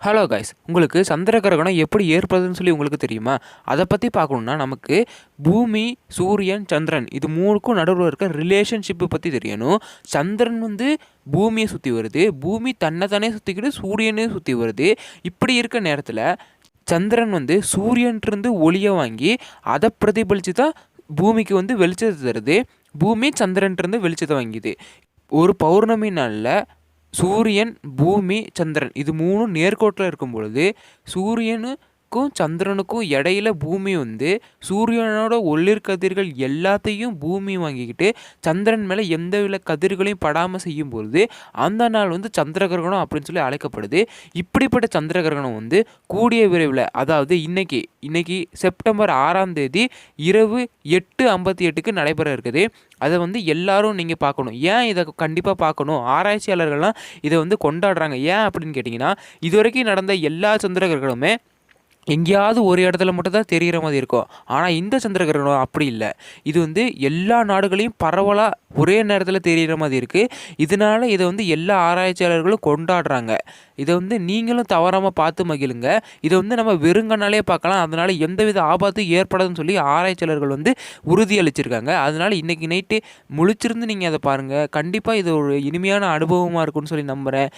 Hello guys உங்களுக்கு சந்திர கிரகணம் எப்படி ஏற்படுதுன்னு சொல்லி உங்களுக்கு தெரியுமா? அதை பற்றி பார்க்கணுன்னா நமக்கு பூமி சூரியன் சந்திரன் இது மூணுக்கும் நடுவில் இருக்க ரிலேஷன்ஷிப்பை பற்றி தெரியணும். சந்திரன் வந்து பூமியை சுற்றி வருது. பூமி தன்னை தானே சுற்றிக்கிட்டு சூரியனே சுற்றி வருது. இப்படி இருக்க நேரத்தில் சந்திரன் வந்து சூரியன்ட்டிருந்து ஒளியை வாங்கி அதை பிரதிபலித்து தான் பூமிக்கு வந்து வெளிச்சத்தை தருது. பூமி சந்திரன்ட்டிருந்து வெளிச்சத்தை வாங்கிது. ஒரு பௌர்ணமி நாளில் சூரியன் பூமி சந்திரன். இது மூணும் நேர்கோட்டில் இருக்கும் பொழுது சூரியன் சூரியனுக்கும் சந்திரனுக்கும் இடையில பூமி வந்து சூரியனோட ஒளிர் கதிர்கள் எல்லாத்தையும் பூமி வாங்கிக்கிட்டு சந்திரன் மேலே எந்த வித கதிர்களையும் படாமல் செய்யும் பொழுது அந்த நாள் வந்து சந்திர கிரகணம் அப்படின்னு சொல்லி அழைக்கப்படுது. இப்படிப்பட்ட சந்திர கிரகணம் வந்து கூடிய விரைவில் அதாவது இன்னைக்கு இன்னைக்கு செப்டம்பர் ஆறாம் தேதி இரவு எட்டு ஐம்பத்தி எட்டுக்கு நடைபெற இருக்குது. அதை வந்து எல்லாரும் நீங்கள் பார்க்கணும். ஏன் இதை கண்டிப்பாக பார்க்கணும்? ஆராய்ச்சியாளர்கள்லாம் இதை வந்து கொண்டாடுறாங்க. ஏன் அப்படின்னு கேட்டிங்கன்னா இது வரைக்கும் நடந்த எல்லா சந்திர எங்கேயாவது ஒரு இடத்துல மட்டும் தான் தெரிகிற மாதிரி இருக்கும். ஆனால் இந்த சந்திர கிரகணம் அப்படி இல்லை. இது வந்து எல்லா நாடுகளையும் பரவலாக ஒரே நேரத்தில் தெரிகிற மாதிரி இருக்குது இதனால் இதை வந்து எல்லா ஆராய்ச்சியாளர்களும் கொண்டாடுறாங்க. இதை வந்து நீங்களும் தவறாமல் பார்த்து மகிழுங்க. இதை வந்து நம்ம வெறுங்கனாலே பார்க்கலாம். அதனால் எந்தவித ஆபத்தும் ஏற்படாதுன்னு சொல்லி ஆராய்ச்சியாளர்கள் வந்து உறுதியளிச்சிருக்காங்க அதனால் இன்றைக்கி நைட்டு முழிச்சிருந்து நீங்கள் அதை பாருங்கள் கண்டிப்பாக இது ஒரு இனிமையான அனுபவமாக இருக்கும்னு சொல்லி நம்புகிறேன்